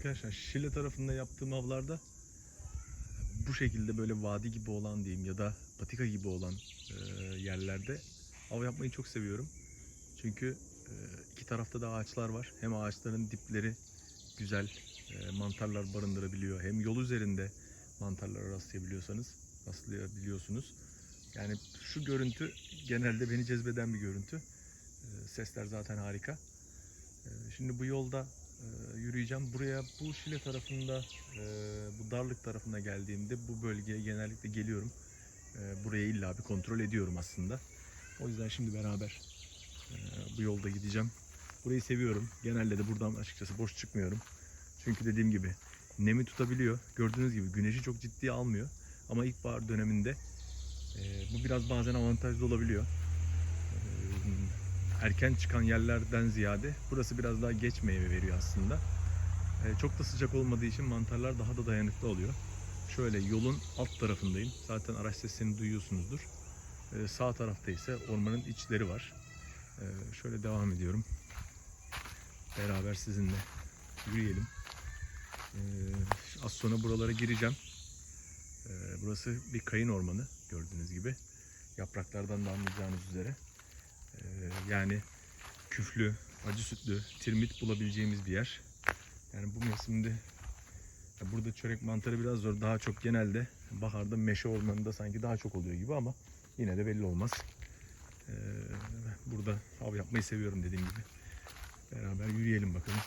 Arkadaşlar Şile tarafında yaptığım avlarda bu şekilde böyle vadi gibi olan diyeyim ya da patika gibi olan e, yerlerde av yapmayı çok seviyorum. Çünkü e, iki tarafta da ağaçlar var. Hem ağaçların dipleri güzel e, mantarlar barındırabiliyor. Hem yol üzerinde mantarlara rastlayabiliyorsanız rastlayabiliyorsunuz. Yani şu görüntü genelde beni cezbeden bir görüntü. Sesler zaten harika. Şimdi bu yolda yürüyeceğim. Buraya bu Şile tarafında, e, bu darlık tarafına geldiğimde bu bölgeye genellikle geliyorum. E, burayı illa bir kontrol ediyorum aslında. O yüzden şimdi beraber e, bu yolda gideceğim. Burayı seviyorum. Genelde de buradan açıkçası boş çıkmıyorum. Çünkü dediğim gibi nemi tutabiliyor. Gördüğünüz gibi güneşi çok ciddiye almıyor. Ama ilkbahar döneminde e, bu biraz bazen avantajlı olabiliyor. Erken çıkan yerlerden ziyade burası biraz daha geç meyve veriyor aslında. E, çok da sıcak olmadığı için mantarlar daha da dayanıklı oluyor. Şöyle yolun alt tarafındayım. Zaten araç seslerini duyuyorsunuzdur. E, sağ tarafta ise ormanın içleri var. E, şöyle devam ediyorum. Beraber sizinle yürüyelim. Az sonra buralara gireceğim. Burası bir kayın ormanı gördüğünüz gibi. Yapraklardan da anlayacağınız üzere. Ee, yani küflü, acı sütlü, tirmit bulabileceğimiz bir yer. Yani bu mevsimde burada çörek mantarı biraz zor. Daha çok genelde baharda meşe ormanında sanki daha çok oluyor gibi ama yine de belli olmaz. Ee, burada av yapmayı seviyorum dediğim gibi. Beraber yürüyelim bakalım.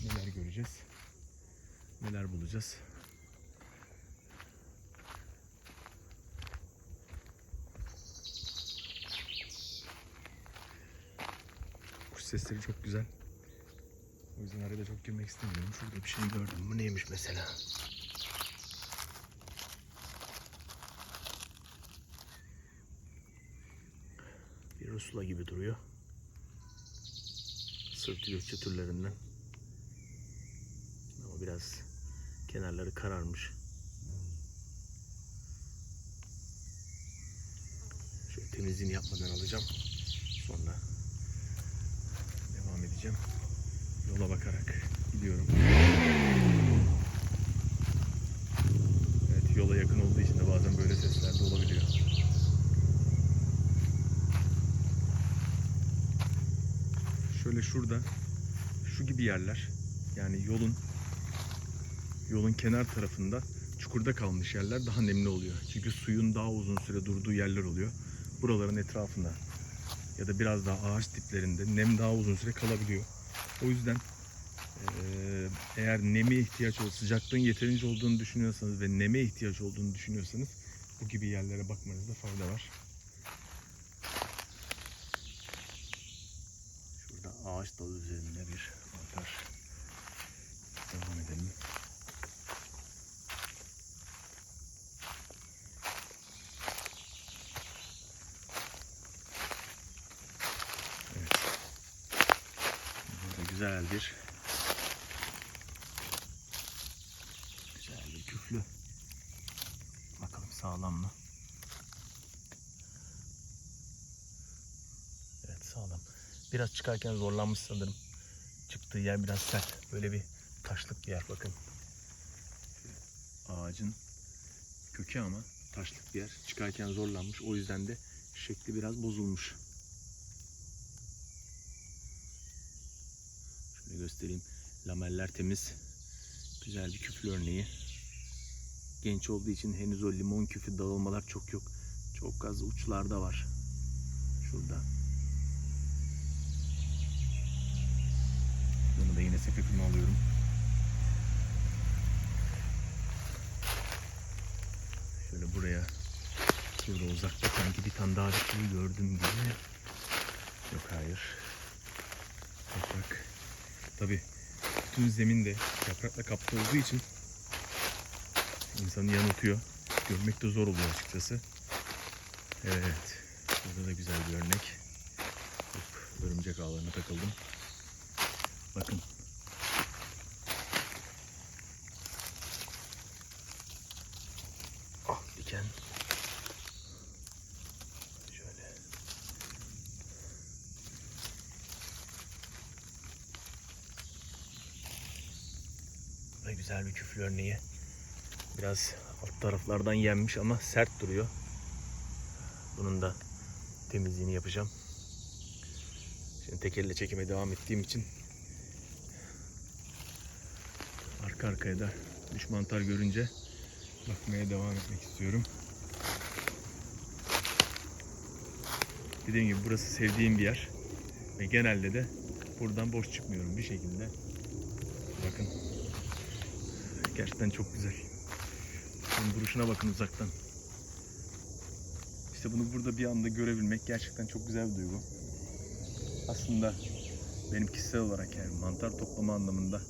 Neler göreceğiz. Neler bulacağız. Sesleri çok güzel. O yüzden araya da çok girmek istemiyorum. Şurada bir şey gördüm. Bu neymiş mesela? Bir rusula gibi duruyor. Sırt gökçe türlerinden. Ama biraz kenarları kararmış. Şöyle temizliğini yapmadan alacağım. Sonra devam edeceğim. Yola bakarak gidiyorum. Evet yola yakın olduğu için de bazen böyle sesler de olabiliyor. Şöyle şurada şu gibi yerler yani yolun yolun kenar tarafında çukurda kalmış yerler daha nemli oluyor. Çünkü suyun daha uzun süre durduğu yerler oluyor. Buraların etrafında ya da biraz daha ağaç diplerinde nem daha uzun süre kalabiliyor. O yüzden eğer neme ihtiyaç ol, sıcaklığın yeterince olduğunu düşünüyorsanız ve neme ihtiyaç olduğunu düşünüyorsanız bu gibi yerlere bakmanızda fayda var. Şurada ağaç dalı üzerinde bir mantar. Devam edelim. Evet. Burada güzel bir güzel bir küflü. Bakalım sağlam mı? Evet sağlam. Biraz çıkarken zorlanmış sanırım. Çıktığı yer biraz sert. Böyle bir taşlık bir yer bakın. Ağacın kökü ama taşlık bir yer. Çıkarken zorlanmış. O yüzden de şekli biraz bozulmuş. Şöyle göstereyim. Lameller temiz. Güzel bir küflü örneği. Genç olduğu için henüz o limon küfü dağılmalar çok yok. Çok az uçlarda var. Şurada. Bunu da yine sepetime alıyorum. Şöyle buraya şurada uzakta sanki bir tane daha bir şey gördüm gibi. Yok hayır. Yaprak. Tabi bütün zemin de yaprakla kaplı olduğu için insanı yanıltıyor. Görmek de zor oluyor açıkçası. Evet. Burada da güzel bir örnek. Hop, örümcek ağlarına takıldım. Bakın. Ah diken. Şöyle. Şöyle güzel bir küflü örneği. Biraz alt taraflardan yenmiş ama sert duruyor. Bunun da temizliğini yapacağım. Şimdi tek elle çekime devam ettiğim için arka arkaya da üç mantar görünce bakmaya devam etmek istiyorum. Dediğim gibi burası sevdiğim bir yer. Ve genelde de buradan boş çıkmıyorum bir şekilde. Bakın. Gerçekten çok güzel. Bunun duruşuna bakın uzaktan. İşte bunu burada bir anda görebilmek gerçekten çok güzel bir duygu. Aslında benim kişisel olarak yani mantar toplama anlamında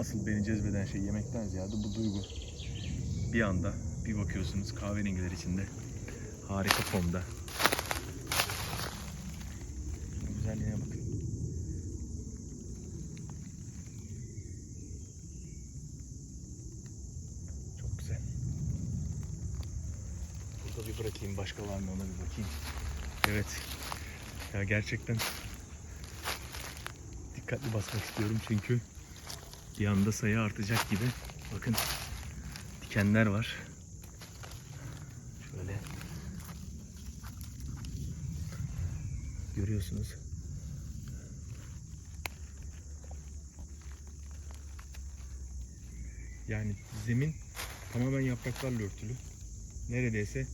asıl beni cezbeden şey yemekten ziyade bu duygu. Bir anda bir bakıyorsunuz kahverengiler içinde harika formda. Şunun güzelliğine bakın. Çok güzel. Burada bir bırakayım. Başka var mı ona bir bakayım. Evet. Ya gerçekten dikkatli basmak istiyorum çünkü bir sayı artacak gibi. Bakın dikenler var. Şöyle görüyorsunuz. Yani zemin tamamen yapraklarla örtülü. Neredeyse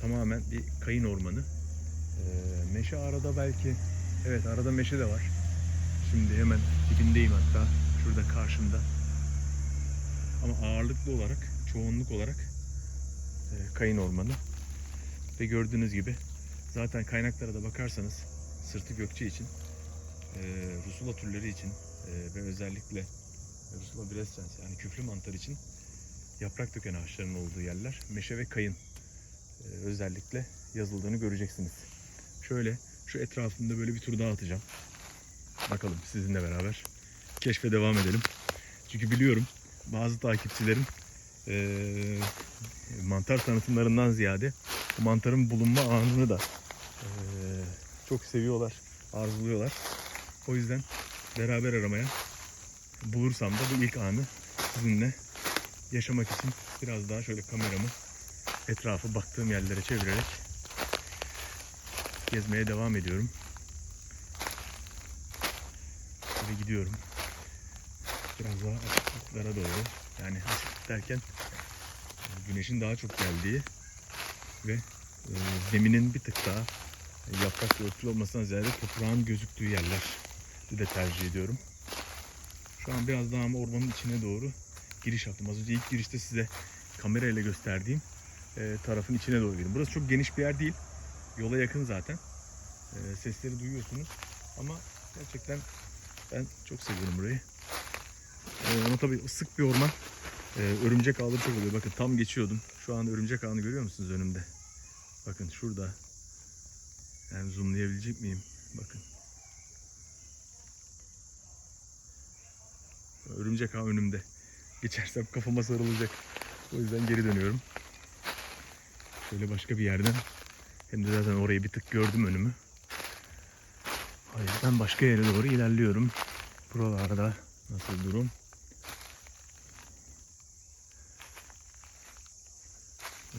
tamamen bir kayın ormanı. Ee, meşe arada belki, evet arada meşe de var. Şimdi hemen dibindeyim hatta, şurada karşımda. Ama ağırlıklı olarak, çoğunluk olarak e, kayın ormanı. Ve gördüğünüz gibi zaten kaynaklara da bakarsanız sırtı gökçe için, e, rusula türleri için e, ve özellikle Rusula brescens yani küflü mantar için yaprak döken ağaçların olduğu yerler meşe ve kayın e, özellikle yazıldığını göreceksiniz. Şöyle şu etrafında böyle bir tur daha atacağım. Bakalım sizinle beraber keşfe devam edelim. Çünkü biliyorum bazı takipçilerim e, mantar tanıtımlarından ziyade bu mantarın bulunma anını da e, çok seviyorlar, arzuluyorlar. O yüzden beraber aramaya bulursam da bu ilk anı sizinle yaşamak için biraz daha şöyle kameramı etrafı baktığım yerlere çevirerek gezmeye devam ediyorum. Ve gidiyorum. Biraz daha açıklıklara doğru. Yani açıklık derken e, güneşin daha çok geldiği ve e, zeminin bir tık daha yaprak örtülü olmasına ziyade toprağın gözüktüğü yerler de tercih ediyorum. Şu an biraz daha ama ormanın içine doğru giriş yaptım. Az önce ilk girişte size kamerayla gösterdiğim e, tarafın içine doğru girdim. Burası çok geniş bir yer değil. Yola yakın zaten. E, sesleri duyuyorsunuz. Ama gerçekten ben çok seviyorum burayı. E, ama tabii sık bir orman. E, örümcek ağları çok oluyor. Bakın tam geçiyordum. Şu an örümcek ağını görüyor musunuz önümde? Bakın şurada. Yani zoomlayabilecek miyim? Bakın. Örümcek ağ önümde. Geçersem kafama sarılacak. O yüzden geri dönüyorum. Şöyle başka bir yerden. Hem de zaten orayı bir tık gördüm önümü. O yüzden başka yere doğru ilerliyorum. Buralarda nasıl durum?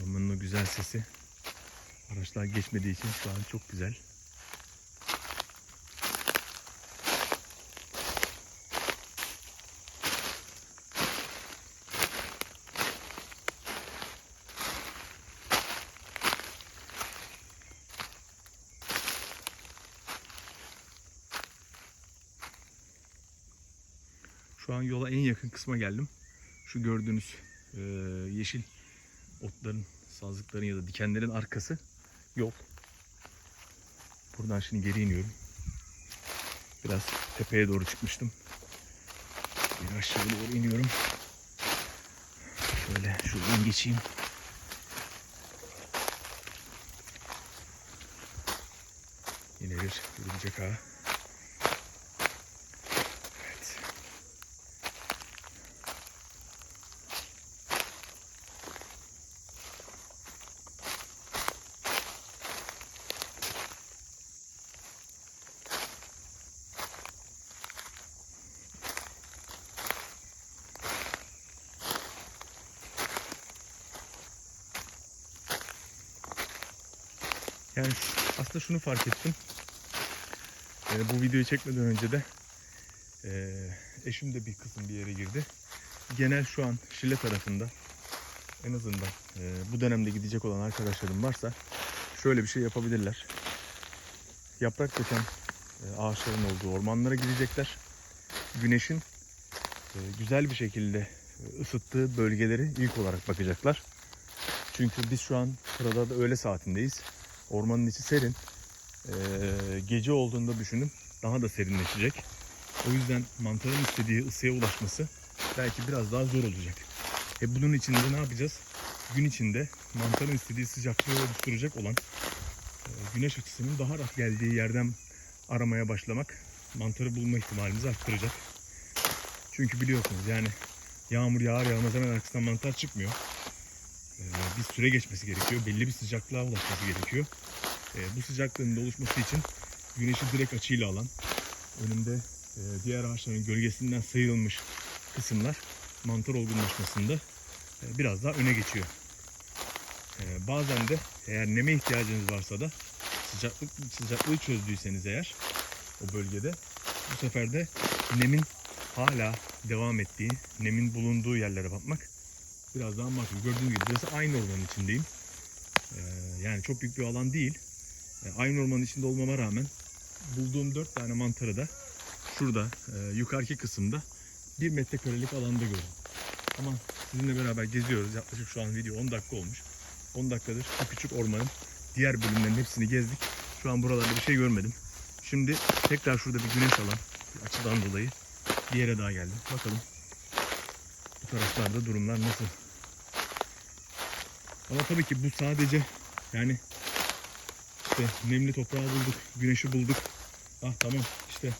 Ormanın güzel sesi. Araçlar geçmediği için şu an çok güzel. Şu an yola en yakın kısma geldim. Şu gördüğünüz e, yeşil otların, sazlıkların ya da dikenlerin arkası yol. Buradan şimdi geri iniyorum. Biraz tepeye doğru çıkmıştım. Bir aşağı doğru iniyorum. Şöyle şuradan geçeyim. Yine bir örümcek ağı. Yani aslında şunu fark ettim. Ee, bu videoyu çekmeden önce de ee, eşim de bir kısım bir yere girdi. Genel şu an Şile tarafında en azından ee, bu dönemde gidecek olan arkadaşlarım varsa şöyle bir şey yapabilirler. Yaprak döken e, ağaçların olduğu ormanlara gidecekler. Güneşin e, güzel bir şekilde e, ısıttığı bölgeleri ilk olarak bakacaklar. Çünkü biz şu an sırada da öğle saatindeyiz. Ormanın içi serin. E, gece olduğunda düşünün daha da serinleşecek. O yüzden mantarın istediği ısıya ulaşması belki biraz daha zor olacak. E bunun için de ne yapacağız? Gün içinde mantarın istediği sıcaklığı oluşturacak olan e, güneş açısının daha rahat geldiği yerden aramaya başlamak mantarı bulma ihtimalimizi arttıracak. Çünkü biliyorsunuz yani yağmur yağar yağmaz hemen arkasından mantar çıkmıyor. Ee, bir süre geçmesi gerekiyor. Belli bir sıcaklığa ulaşması gerekiyor. Ee, bu sıcaklığın da oluşması için güneşi direkt açıyla alan, önünde e, diğer ağaçların gölgesinden sıyrılmış kısımlar mantar olgunlaşmasında e, biraz daha öne geçiyor. Ee, bazen de eğer neme ihtiyacınız varsa da sıcaklık sıcaklığı çözdüyseniz eğer o bölgede bu sefer de nemin hala devam ettiği, nemin bulunduğu yerlere bakmak biraz daha makul. Gördüğünüz gibi burası aynı ormanın içindeyim. Ee, yani çok büyük bir alan değil. Ee, aynı ormanın içinde olmama rağmen bulduğum dört tane mantarı da şurada e, yukarıki kısımda bir metrekarelik alanda gördüm. Ama sizinle beraber geziyoruz. Yaklaşık şu an video 10 dakika olmuş. 10 dakikadır bu küçük ormanın diğer bölümlerin hepsini gezdik. Şu an buralarda bir şey görmedim. Şimdi tekrar şurada bir güneş alan bir açıdan dolayı bir yere daha geldim. Bakalım bu taraflarda durumlar nasıl? Ama tabii ki bu sadece yani işte nemli toprağı bulduk, güneşi bulduk. Ah tamam işte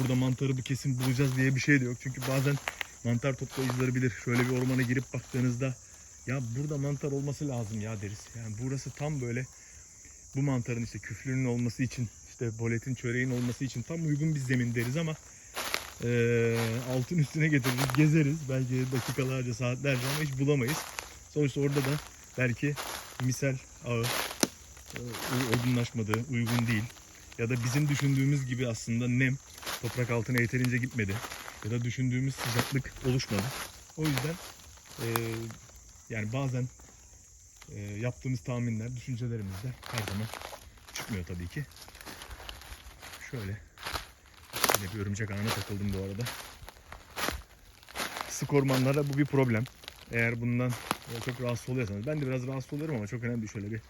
burada mantarı bir kesin bulacağız diye bir şey de yok. Çünkü bazen mantar toplayıcıları bilir. Şöyle bir ormana girip baktığınızda ya burada mantar olması lazım ya deriz. Yani burası tam böyle bu mantarın işte küflünün olması için işte boletin çöreğin olması için tam uygun bir zemin deriz ama eee, altın üstüne getiririz, gezeriz. Belki dakikalarca, saatlerce ama hiç bulamayız. Sonuçta orada da belki misal ağı e, olgunlaşmadı, uygun değil. Ya da bizim düşündüğümüz gibi aslında nem toprak altına yeterince gitmedi. Ya da düşündüğümüz sıcaklık oluşmadı. O yüzden eee, yani bazen eee, yaptığımız tahminler, düşüncelerimizde her zaman çıkmıyor tabii ki. Şöyle Yine bir örümcek ağına takıldım bu arada. Sık ormanlarda bu bir problem. Eğer bundan çok rahatsız oluyorsanız. Ben de biraz rahatsız oluyorum ama çok önemli değil. Şöyle bir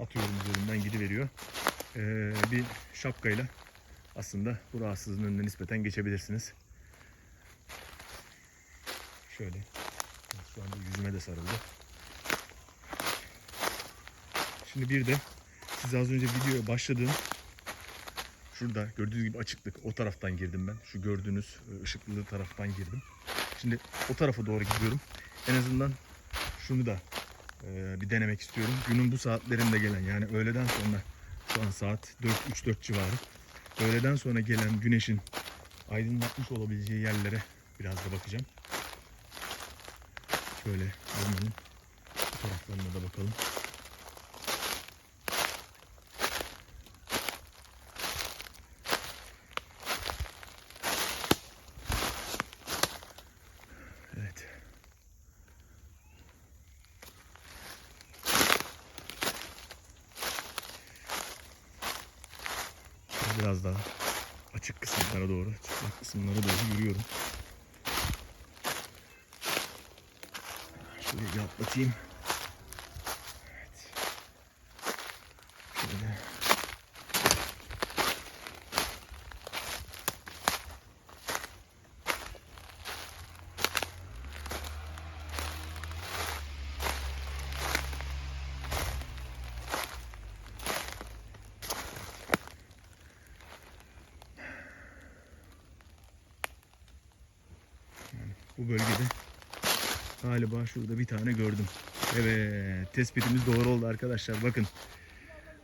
atıyorum üzerinden gidiveriyor. Ee, bir şapkayla aslında bu rahatsızlığın önüne nispeten geçebilirsiniz. Şöyle. Şu anda yüzüme de sarıldı. Şimdi bir de size az önce videoya başladığım Şurada gördüğünüz gibi açıklık. O taraftan girdim ben. Şu gördüğünüz e, ışıklı taraftan girdim. Şimdi o tarafa doğru gidiyorum. En azından şunu da e, bir denemek istiyorum. Günün bu saatlerinde gelen yani öğleden sonra şu an saat 4 3-4 civarı. Öğleden sonra gelen güneşin aydınlatmış olabileceği yerlere biraz da bakacağım. Şöyle ormanın bu taraflarına da bakalım. Evet. Şöyle Biraz daha açık kısımlara doğru, çıplak kısımlara doğru yürüyorum. Şöyle bir atlatayım. Evet. Şöyle. Bu bölgede galiba şurada bir tane gördüm. Evet tespitimiz doğru oldu arkadaşlar bakın.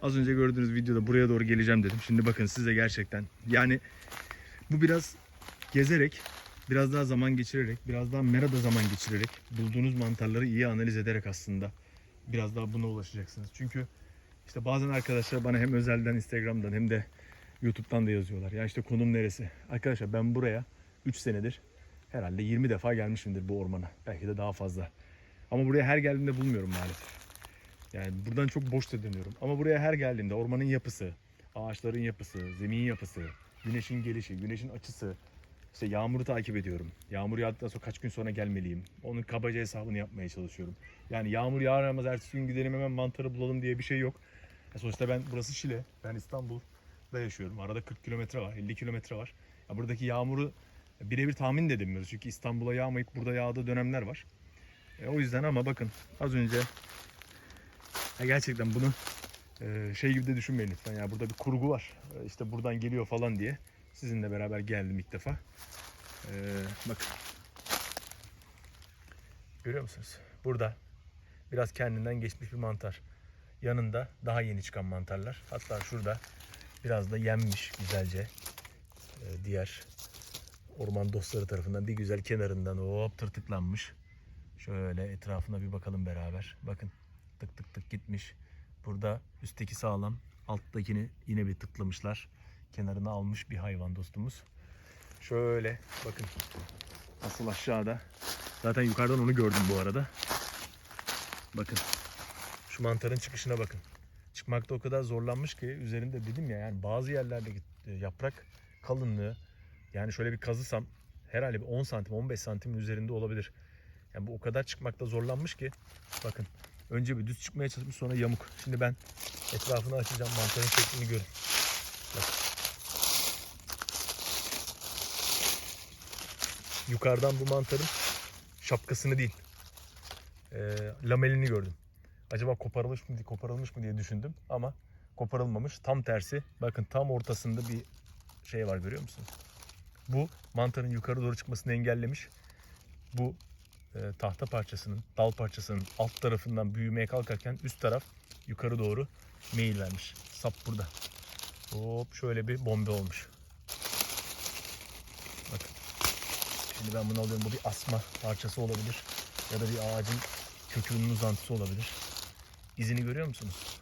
Az önce gördüğünüz videoda buraya doğru geleceğim dedim. Şimdi bakın size gerçekten yani bu biraz gezerek biraz daha zaman geçirerek biraz daha merada zaman geçirerek bulduğunuz mantarları iyi analiz ederek aslında biraz daha buna ulaşacaksınız. Çünkü İşte bazen arkadaşlar bana hem özelden Instagram'dan hem de YouTube'dan da yazıyorlar. Ya işte konum neresi? Arkadaşlar ben buraya 3 senedir herhalde 20 defa gelmişimdir bu ormana. Belki de daha fazla. Ama buraya her geldiğimde bulmuyorum maalesef. Yani buradan çok boş da dönüyorum. Ama buraya her geldiğimde ormanın yapısı, ağaçların yapısı, zemin yapısı, güneşin gelişi, güneşin açısı, işte yağmuru takip ediyorum. Yağmur yağdıktan sonra kaç gün sonra gelmeliyim. Onun kabaca hesabını yapmaya çalışıyorum. Yani yağmur yağmaz ertesi gün gidelim hemen mantarı bulalım diye bir şey yok. Ya sonuçta ben burası Şile. Ben İstanbul'da yaşıyorum. Arada 40 kilometre var, 50 kilometre var. Ya buradaki yağmuru birebir tahmin de edemiyoruz. Çünkü İstanbul'a yağmayıp burada yağdığı dönemler var. E, o yüzden ama bakın az önce ya gerçekten bunu e, şey gibi de düşünmeyin lütfen. Ya burada bir kurgu var. E, işte buradan geliyor falan diye. Sizinle beraber geldim ilk defa. E, bakın. Görüyor musunuz? Burada biraz kendinden geçmiş bir mantar. Yanında daha yeni çıkan mantarlar. Hatta şurada biraz da yenmiş güzelce. E, diğer orman dostları tarafından bir güzel kenarından hop tırtıklanmış. Şöyle etrafına bir bakalım beraber. Bakın tık tık tık gitmiş. Burada üstteki sağlam, alttakini yine bir tıklamışlar. Kenarına almış bir hayvan dostumuz. Şöyle bakın. Asıl aşağıda. Zaten yukarıdan onu gördüm bu arada. Bakın. Şu mantarın çıkışına bakın. Çıkmakta o kadar zorlanmış ki üzerinde dedim ya yani bazı yerlerdeki e, yaprak kalınlığı yani şöyle bir kazısam herhalde bir 10 santim 15 santimin üzerinde olabilir. Yani bu o kadar çıkmakta zorlanmış ki bakın önce bir düz çıkmaya çalışmış sonra yamuk. Şimdi ben etrafını açacağım mantarın şeklini görün. Bak. Yukarıdan bu mantarın şapkasını değil e, lamelini gördüm. Acaba koparılmış mı, koparılmış mı diye düşündüm ama koparılmamış. Tam tersi bakın tam ortasında bir şey var görüyor musunuz? Bu mantarın yukarı doğru çıkmasını engellemiş. Bu e, tahta parçasının, dal parçasının alt tarafından büyümeye kalkarken üst taraf yukarı doğru meyil vermiş. Sap burada. Hop şöyle bir bombe olmuş. Bakın. Şimdi ben bunu alıyorum. Bu bir asma parçası olabilir. Ya da bir ağacın kökünün uzantısı olabilir. İzini görüyor musunuz?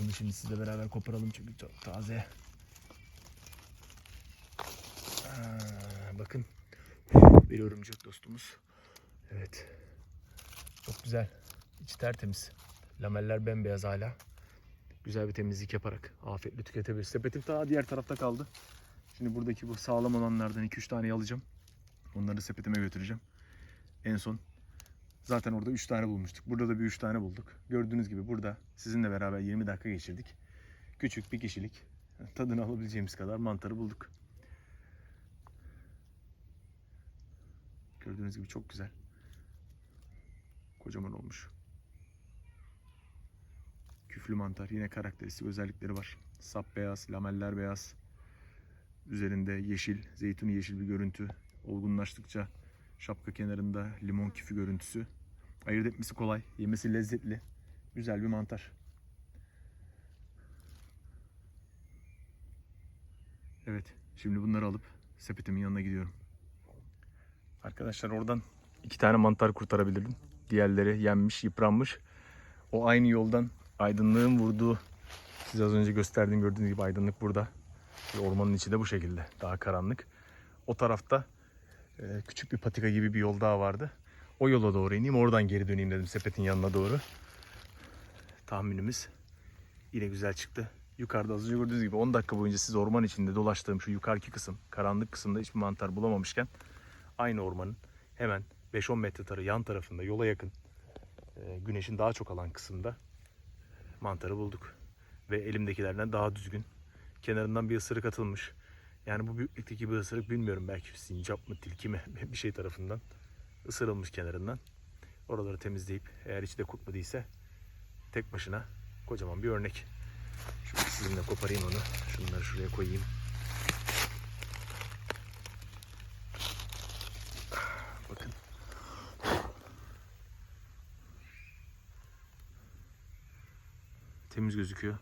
Bunu şimdi sizle beraber koparalım çünkü çok taze. Aa, bakın bir örümcek dostumuz. Evet. Çok güzel. İçi tertemiz. Lameller bembeyaz hala. Güzel bir temizlik yaparak afiyetle tüketebiliriz. Sepetim daha diğer tarafta kaldı. Şimdi buradaki bu sağlam olanlardan 2-3 tane alacağım. Onları sepetime götüreceğim. En son zaten orada 3 tane bulmuştuk. Burada da bir 3 tane bulduk. Gördüğünüz gibi burada sizinle beraber 20 dakika geçirdik. Küçük bir kişilik tadını alabileceğimiz kadar mantarı bulduk. Gördüğünüz gibi çok güzel. Kocaman olmuş. Küflü mantar yine karakteristik özellikleri var. Sap beyaz, lameller beyaz. Üzerinde yeşil, zeytuni yeşil bir görüntü. Olgunlaştıkça şapka kenarında limon küfü görüntüsü. Ayırt etmesi kolay, yemesi lezzetli. Güzel bir mantar. Evet, şimdi bunları alıp sepetimin yanına gidiyorum. Arkadaşlar oradan iki tane mantar kurtarabildim. Diğerleri yenmiş, yıpranmış. O aynı yoldan aydınlığın vurduğu, size az önce gösterdiğim gördüğünüz gibi aydınlık burada. Ve Ormanın içi de bu şekilde, daha karanlık. O tarafta e, küçük bir patika gibi bir yol daha vardı. O yola doğru ineyim, oradan geri döneyim dedim sepetin yanına doğru. Tahminimiz yine güzel çıktı. Yukarıda az önce gördüğünüz gibi 10 dakika boyunca siz orman içinde dolaştığım şu yukarıki kısım, karanlık kısımda hiçbir mantar bulamamışken aynı ormanın hemen 5-10 metre tarı yan tarafında yola yakın e, güneşin daha çok alan kısımda mantarı bulduk. Ve elimdekilerden daha düzgün. Kenarından bir ısırık atılmış. Yani bu büyüklükteki bir ısırık bilmiyorum belki sincap mı tilki mi bir şey tarafından ısırılmış kenarından. Oraları temizleyip eğer içi de kurt mu değilse tek başına kocaman bir örnek. Şöyle sizinle koparayım onu. Şunları şuraya koyayım. Temiz gözüküyor.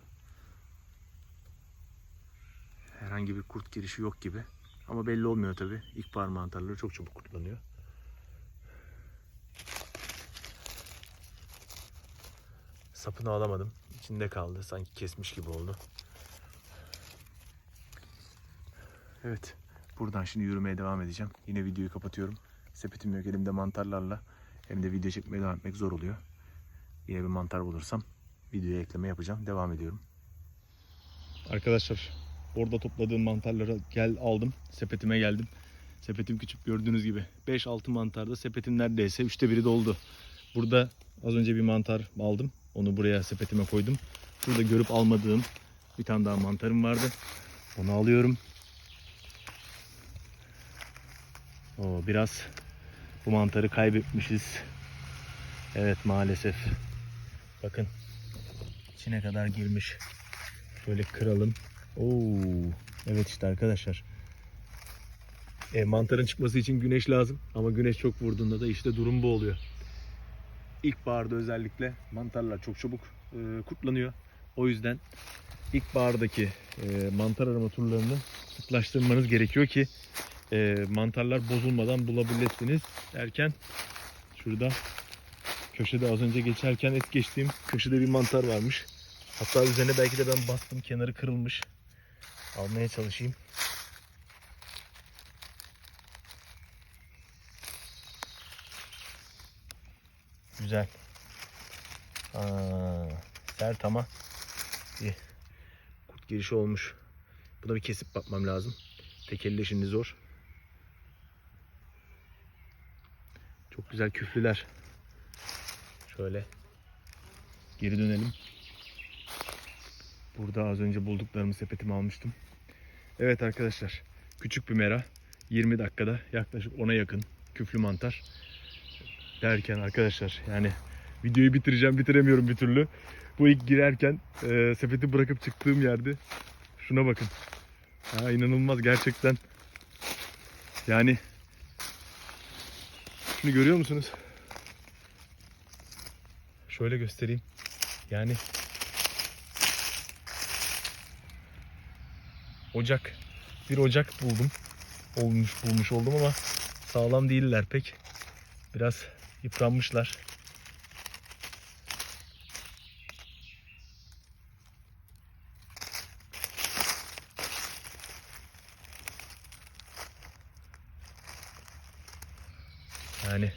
Herhangi bir kurt girişi yok gibi. Ama belli olmuyor tabi. İlkbahar mantarları çok çabuk kurtlanıyor. Sapını alamadım. içinde kaldı. Sanki kesmiş gibi oldu. Evet. Buradan şimdi yürümeye devam edeceğim. Yine videoyu kapatıyorum. Sepetim yok elimde mantarlarla. Hem de video çekmeye devam etmek zor oluyor. Yine bir mantar bulursam videoya ekleme yapacağım. Devam ediyorum. Arkadaşlar orada topladığım mantarları gel aldım. Sepetime geldim. Sepetim küçük gördüğünüz gibi. 5-6 mantarda sepetim neredeyse 3'te biri doldu. Burada az önce bir mantar aldım. Onu buraya sepetime koydum. Şurada görüp almadığım bir tane daha mantarım vardı. Onu alıyorum. Oo, biraz bu mantarı kaybetmişiz. Evet maalesef. Bakın içine kadar girmiş. Şöyle kıralım. Oo, evet işte arkadaşlar. E, mantarın çıkması için güneş lazım ama güneş çok vurduğunda da işte durum bu oluyor. İlkbaharda özellikle mantarlar çok çabuk e, kurtlanıyor. O yüzden ilkbahardaki e, mantar arama turlarını sıklaştırmanız gerekiyor ki e, mantarlar bozulmadan bulabilirsiniz derken şurada köşede az önce geçerken es geçtiğim köşede bir mantar varmış. Hatta üzerine belki de ben bastım kenarı kırılmış. Almaya çalışayım. Güzel. Aa, sert ama iyi. Kurt girişi olmuş. Buna bir kesip bakmam lazım. Tek elle şimdi zor. Çok güzel küflüler. Şöyle geri dönelim. Burada az önce bulduklarımı sepetime almıştım. Evet arkadaşlar. Küçük bir mera. 20 dakikada yaklaşık 10'a yakın küflü mantar. Derken arkadaşlar yani videoyu bitireceğim bitiremiyorum bir türlü. Bu ilk girerken e, sepeti bırakıp çıktığım yerde şuna bakın. Ya inanılmaz gerçekten. Yani şunu görüyor musunuz? Şöyle göstereyim. Yani ocak. Bir ocak buldum. Olmuş bulmuş oldum ama sağlam değiller pek. Biraz yıpranmışlar. Yani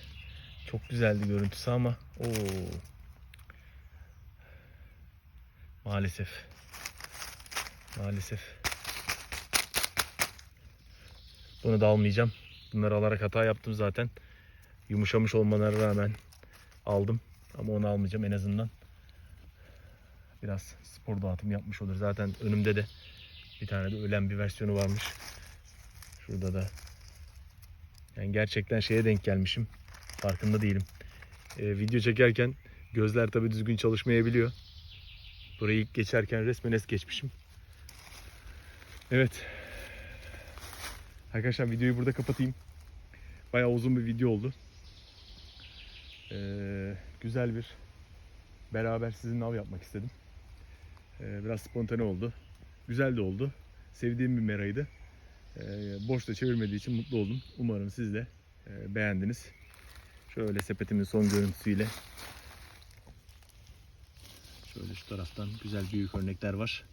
çok güzeldi görüntüsü ama o maalesef maalesef bunu da almayacağım. Bunları alarak hata yaptım zaten. Yumuşamış olmalarına rağmen aldım. Ama onu almayacağım en azından. Biraz spor dağıtım yapmış olur. Zaten önümde de bir tane de ölen bir versiyonu varmış. Şurada da. Yani gerçekten şeye denk gelmişim. Farkında değilim. Ee, video çekerken gözler tabi düzgün çalışmayabiliyor. Burayı ilk geçerken resmen es geçmişim. Evet. Arkadaşlar videoyu burada kapatayım. Bayağı uzun bir video oldu. Ee, güzel bir beraber sizinle av yapmak istedim. Ee, biraz spontane oldu. Güzel de oldu. Sevdiğim bir meraydı. Ee, boşta çevirmediği için mutlu oldum. Umarım siz de e, beğendiniz. Şöyle sepetimin son görüntüsüyle. Şöyle şu taraftan güzel büyük örnekler var.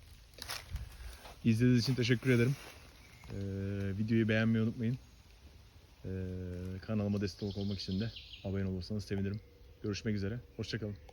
İzlediğiniz için teşekkür ederim. Ee, videoyu beğenmeyi unutmayın. Ee, kanalıma destek olmak için de abone olursanız sevinirim. Görüşmek üzere. Hoşçakalın.